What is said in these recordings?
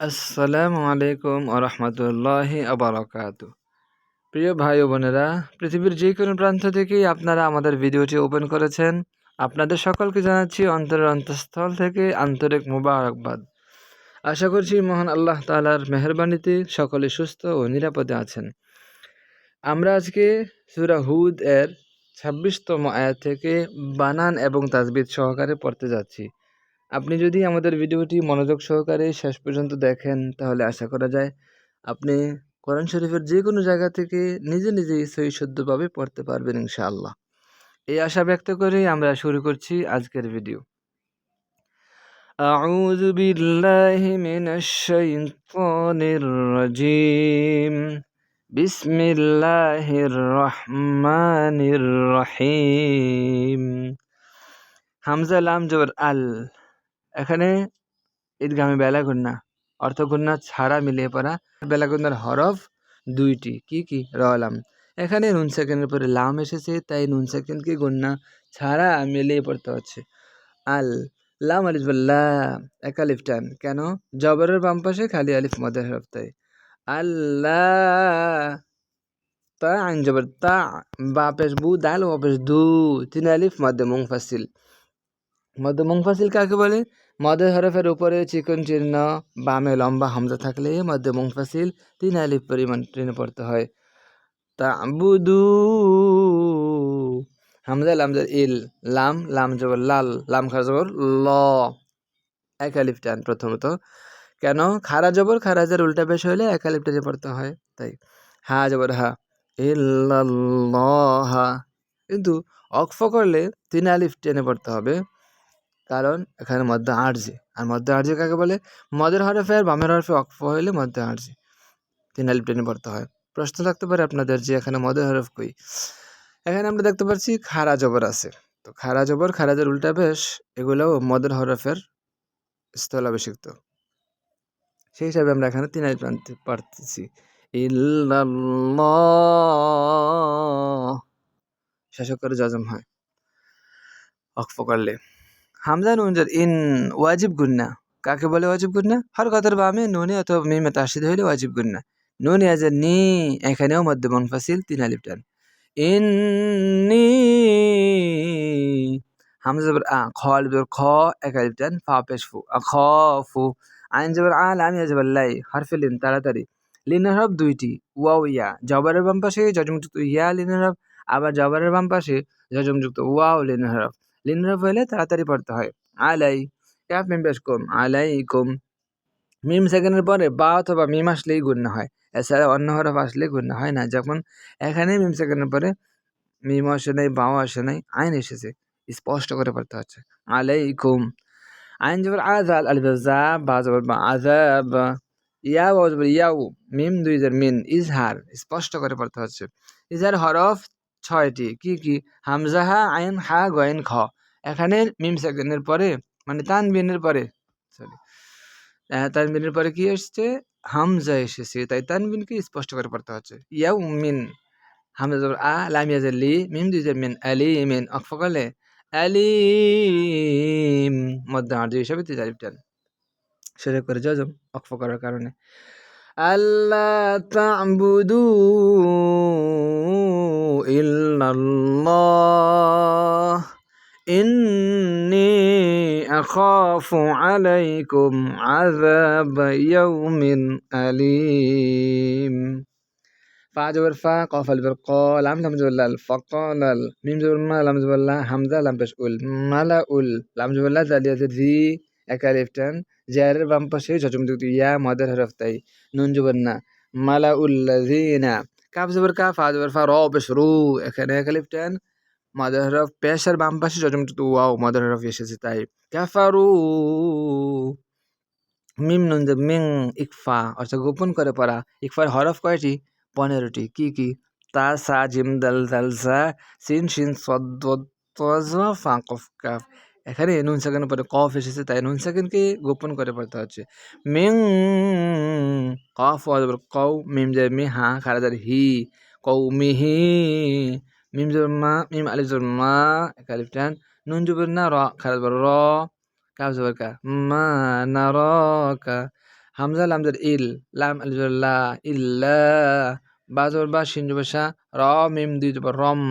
আসসালামু আলাইকুম আরহামতুল্লাহি আবরাকাতু প্রিয় ভাই ও বোনেরা, পৃথিবীর যে কোনো প্রান্ত থেকেই আপনারা আমাদের ভিডিওটি ওপেন করেছেন। আপনাদের সকলকে জানাচ্ছি অন্তরের অন্তঃস্থল থেকে আন্তরিক মুবারকবাদ। আশা করছি মহান আল্লাহ তালার মেহরবানিতে সকলে সুস্থ ও নিরাপদে আছেন। আমরা আজকে সুরা হুদ এর ছাব্বিশতম আয়াত থেকে বানান এবং তাজবিদ সহকারে পড়তে যাচ্ছি। আপনি যদি আমাদের ভিডিওটি মনোযোগ সহকারে শেষ পর্যন্ত দেখেন তাহলে আশা করা যায় আপনি কোরআন শরীফের যে কোনো জায়গা থেকে নিজে নিজেই সহি শুদ্ধভাবে পড়তে পারবেন ইনশাআল্লাহ এই আশা ব্যক্ত করে আমরা শুরু করছি আজকের ভিডিও أعوذ بالله من الشيطان الرجيم بسم الله الرحمن الرحيم হামজা লাম জবর আল এখানে ঈদগামে বেলাগুন্না অর্থগুন্না ছাড়া মিলিয়ে পড়া বেলাগুন্নার হরফ দুইটি। কি কি? রলাম এখানে নুন সেকেন্ডের পরে লাম এসেছে, তাই নুন সেকেন্ডকে গুন্না ছাড়া মিলিয়ে পড়তে হচ্ছে। আল, লাম আলিফুল্লাহ এক আলিফ টান। কেন? জবরের বাম পাশে খালি আলিফ মদের হরফ, তাই। আল্লাহ তা, আইন জবর, তা, বা পেশ বু, দাল, ও পেশ দু, তিন আলিফ মধ্যে মুংফাসিল মধ্য মুংফাসিল কাকে বলে? মদের হরফের উপরে চিকন চিহ্ন, বামে লম্বা হামজা থাকলে মধ্য মুংফাসিল তিন আলিফ পরিমাণ ট্রেনে পড়তে হয়। তা বুদু হামজা লামজার ইল, লাম লাম জবর লাল, লাম খারা জবর ল। এক আলিফ টান প্রথমত। কেন? খারা জবর খারা খারাজের উল্টা পেশ হইলে এক আলিফ টেনে পড়তে হয়, তাই। হা জবর হা। ইল্লাল্লাহ। কিন্তু অক্ফ করলে তিন আলিফ টেনে পড়তে হবে। কারণ এখানে মধ্যে আরজি। আর মধ্যে আরজি কাকে বলে? মদের হরফে আর বামের হরফে অক্ফ হইলে মধ্যে আরজি। তিন আলিফ টেনে পড়তে হয়। প্রশ্ন থাকতে পারে আপনাদের যে এখানে মদের হরফ কই? এখানে আমরা দেখতে পাচ্ছি খারা জবর আছে। তো খারা জবর খারাজের উল্টা বেশ, এগুলোও মদের হরফের স্থলাভিষিক্ত। সেই হিসাবে আমরা এখানে তিন আলিফ আনতে পারতেছি। করে জজম হয়। অক্ফ করলে। হামজা নুনজার ইন ওয়াজিব গুন্না। কাকে বলে ওয়াজিব গুন্না? হর কথার বামে নুনে অথবা মিমে তাসিদ হইলে ওয়াজিব গুন্না। নুন ইয়াজের নি, এখানেও মধ্যে মনফাসিল, তিন আলিফ টান। ইন্নি হামজা জবর আ, খ, আলিফ জবর খ, এক আলিফ টান, ফা, পেশ, ফু। আ, খ, ফু। আইন জবর আ, লাম, ইয়া জবর লাই, হারফে লিন, তাড়াতাড়ি। লিনের হরফ দুইটি, ওয়াও, ইয়া। জবরের বাম পাশে যজমযুক্ত ইয়া, লিনের হরফ। আবার জবরের বাম পাশে যজমযুক্ত ওয়াও, লিনের হরফ। লিন হরফ হলে তাড়াতাড়ি পড়তে হয়। আলাই, ক্যাফ মিম কম। আলাইকুম। মিম সেকেন্ডের পরে বা অথবা মিম আসলেই গুণ্য হয়। এছাড়া অন্য হরফ আসলে গুণ্য হয় না। যখন এখানে মিম সেকেন্ডের পরে মিম আসে নাই, বাও আসে নাই, আইন এসেছে। স্পষ্ট করে পড়তে হচ্ছে। আলাই আলাইকুম। আইন জবর আজাল আলিফ বা জবর বা আজাব ইয়াও জবর ইয়াও মিম দুই জার মিন। ইজহার। স্পষ্ট করে পড়তে হচ্ছে। ইজহার হরফ ছয়টি। কি কি? হামজাহা, আইন, হা, গয়েন, খ। এখানে মিম সেকেন্ডের পরে মানে তানবিনের পরে সরি তানবিনের পরে কি এসছে? হামজা এসেছে। তাই তানবিনকে স্পষ্ট করে পড়তে হচ্ছে। ইয়াউ মিন হামজা আ লামিয়া লি, মিম দুই মিন আলি মিন অক্ফ করলে, আলিম, মধ্যে আর্য হিসাবে তিজারিফ টান। সেটা করে জজম অক্ফ করার কারণে। আল্লাহ তা'বুদু ইল্লাল্লাহ। ইন্নী আখাফু আলাইকুম আযাব ইয়াউমিন আলীম। ফা জবর ফা, কফ আলিফ ক লাম লাম জবর লাল ফাকালাল মিম জবর মা, লাম জবর লা, হামজা, লাম পেশ উল, মালা উল, লাম জবর লা, জালিয়া জি এক জারের বাম পাশে জজম যুক্ত ইয়া মাদার হরফ তাই নুন জবর না মালা উল্লাযিনা কাফ জবর কাফ ফা জবর ফা র পেশ রু এখানে আলিফ টান মাদার হরফ পেশার বাম পাশে জজম যুক্ত ওয়াও মাদার হরফ এসেছে তাই কাফারু মিম নুন মিং ইকফা অর্থাৎ গোপন করে পড়া ইকফার হরফ কয়টি পনেরোটি কি কি তা সা জিম দাল দাল সা সিন শিন সদ ফা কফ কাফ এখানে নুন সেকেন্ডের পরে কফ এসেছে, তাই নুন সেকেন্ডকে গোপন করে পড়তে হচ্ছে। মিং, কফ কৌ মিম যে মি হা, খারা যার হি কৌ মিহি মিম জবর মা মিম আলিফ জবর মা এক আলিফ টান, নুন জবর না র, খারা জবর র, কাফ জবর কা, মা না র কা, হামজা লাম লামজার ইল, লাম আলজুল্লা ইল্লা বাজর বা সিন সিঞ্জু বাসা র, মিম দুই জবর রম,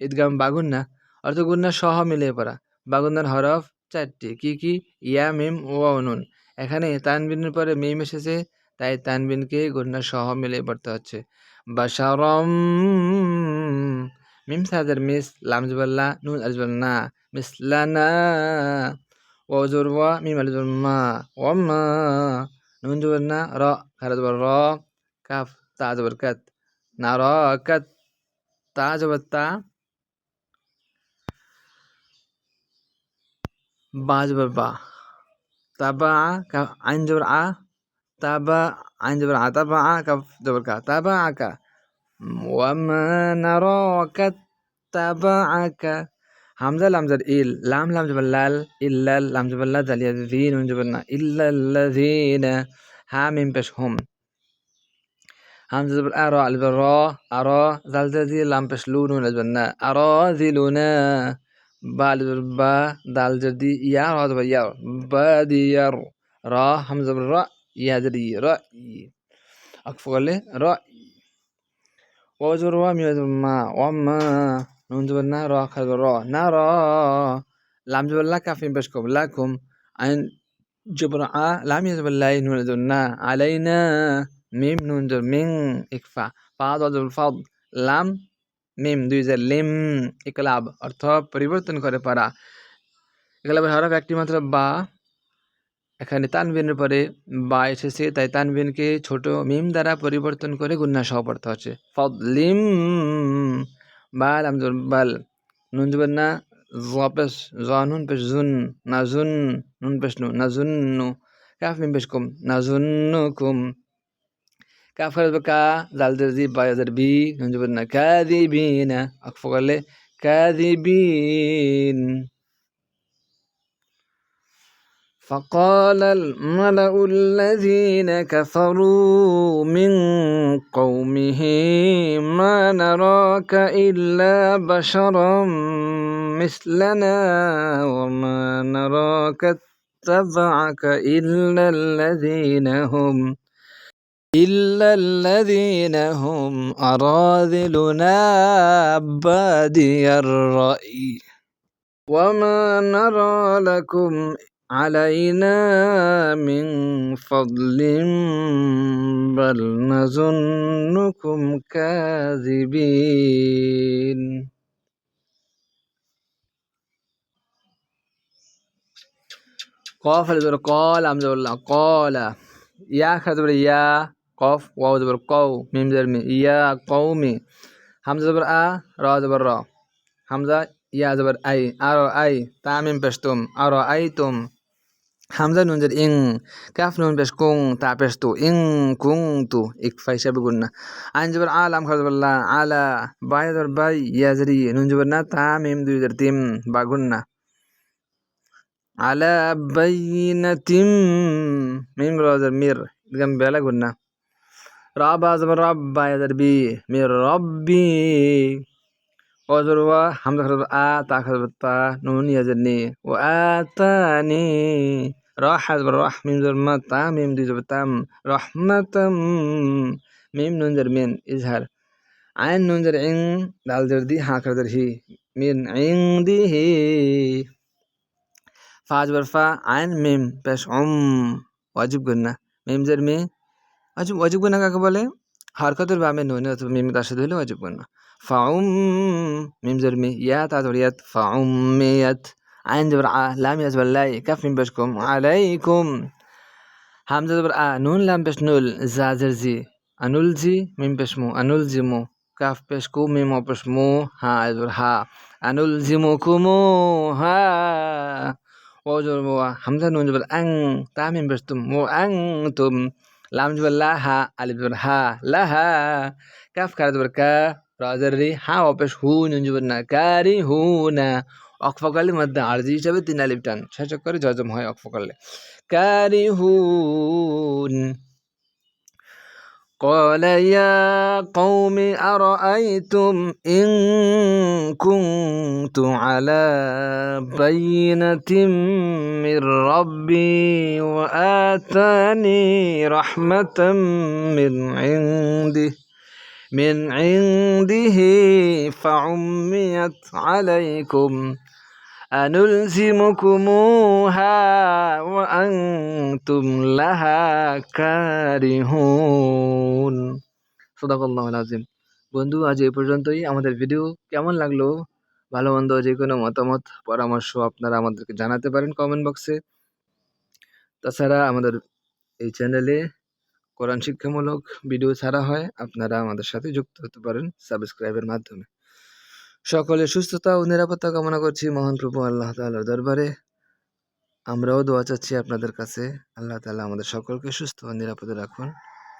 ঈদগাম বাগুন্না অর্থ গুন্না সহ মিলে পড়া। বাগুন্নার হরফ চারটি। কি কি? ইয়া, মিম ও, নুন। এখানে তানবিনের পরে মিম এসেছে, তাই তানবিনকে গুন্না সহ মিলে পড়তে হচ্ছে। বাসারম মিম সাদের মিস লাম জবল্লা নুন আলজবল্লা মিসলানা, ওজর ওয়া, মিম আলজুম্মা ওয়াম্মা, নুন জবরনা র খারাজবর র, কাফ, তা জবর কাত না, র, কাত, তা বা জবর বা তাবা আইন জবর আ তাবা আইন জবর আ তাবা আ কাফ জবর কা তাবা আকা ওয়ামা নারাকা তাবাআকা হামজা লামজার ইল লাম লাম জবর লাল ইল্লাল লাম জবর লা জালিয়া যিন নুন জবর না ইল্লাল্লাযিনা হা মিম পেশ হুম হামজা জবর আর আল জবর র بعد با دال جدي يا هذا بيار يا را همزة بالراء يا جدي را أكفو قال لي رأي وجر يد ما وما نون جبل نارا خذ را نارا لام جبل لا كافي بشكم لكم عن جبرعة لام يد لا نون علينا ميم نون من إكفى فاضل الفضل لام মিম, দুই যে লিম, ইকলাব, অর্থ পরিবর্তন করে পারা ইকলাবের হরফ একটি মাত্র বা। এখানে তানবিনের পরে বা এসেছে, তাই তানবিনকে ছোট মিম দ্বারা পরিবর্তন করে গুন্না সহ পড়তে হচ্ছে। ফদলিম, বাল আমজুর বাল। নুন জুবেন না জপেস নুন পেশ, জুন, না জুন, নুন পেশ নু, না জুন্নু কাফ মিম পেশ কুম, না জুন্নু কুম। كافر بكا زال درزي بايزر بي نجبرنا كاذبين. أكفو قال كاذبين. فقال الملأ الذين كفروا من قومه ما نراك إلا بشرا مثلنا وما نراك اتبعك إلا الذين هم إلا الذين هم أراذلنا بادي الرأي. وما نرى لكم علينا من فضل بل نظنكم كاذبين. قاف قال زبر الله قال يا خزبر يا قاف واو زبر قو ميم زبر مي يا قومي همزة زبر أ را زبر را همزة يا زبر أي أرى أي تامين بشتم أرى أيتم হামজা নুনজের ইং কাফ নুন পেশ কুং তা পেশ তু ইং কুং তু ইকফা হিসাবে গুন্না আইন জবর আলাম খাজবাল্লাহ আলা বাই জবর বাই ইয়াজরি নুন জবর না তা মিম দুই জবর তিম বা গুন্না আলা বাইনাতিম মিম রাজার মির গম বেলা গুন্না রব আজম রব্বা এদের বি মে রব্বি। অজর ওয়া হামজা খরচ আ, তা খরচ তা, নুন ইয়াজের নি ও আতানি রহ আজম রহ মিম জর মা তা, মিম দুই জব তাম। রহমাতাম, মিম নুন জর মিন, ইজহার। আইন নুন জর ইং দাল জর দি, হা খরচ হি। মিন ইং দি হি। ফা আজবর ফা, আইন, মিম, পেশ, উম, ওয়াজিব করনা মিম জর অজব অজব গুণা কাকে বলে? হরকতের বামে নুন, অথবা মিম তার সাথে হলে অজব গুণা। ফাউম, মিম জরমি ইয়া তাজবর ইয়াত, ফাউম মিয়াত আইন জবর আ, লাম ইয়াজবর লাই, কাফ মিম বেশকুম আলাইকুম। হামজা জবর আ, নুন, লাম পেশ নুল, জা জেরজি আনুল জি, মিম পেশ মু, আনুল জি মু, কাফ পেশ কু, মিম অপেশ মু, হা জবর হা, আনুল জি মু কুমু হা। ওজর মু হামজা নুন জবর আং, তা মিম পেশ তুম, মু আং তুম। লাম জবর লা হা আলিফ জবর হা লা হা কাফ কার জবর কা রাজার রি হা অপেশ হু নুন জবর না কারি হু না অক্ফ করলে মধ্যে আরজি হিসাবে তিন আলিফ টান শেষ করে জজম হয় অক্ফ কারি হু قال يا قوم أرأيتم إن كنت على بينة من ربي وآتاني رحمة من عنده من عنده فعميت عليكم أنلزمكموها وأنتم لها كارهون صدق الله العظيم বন্ধু আজ এই পর্যন্তই আমাদের ভিডিও কেমন লাগলো ভালো মন্দ যে কোনো মতামত পরামর্শ আপনারা আমাদেরকে জানাতে পারেন কমেন্ট বক্সে তাছাড়া আমাদের এই চ্যানেলে কোরআন শিক্ষামূলক ভিডিও ছাড়া হয় আপনারা আমাদের সাথে যুক্ত হতে পারেন সাবস্ক্রাইবের মাধ্যমে সকলের সুস্থতা ও নিরাপত্তা কামনা করছি মহান প্রভু আল্লাহ তাল্লাহর দরবারে। আমরাও দোয়া চাচ্ছি আপনাদের কাছে। আল্লাহ তালা আমাদের সকলকে সুস্থ ও নিরাপদে রাখুন।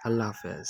আল্লাহ হাফেজ।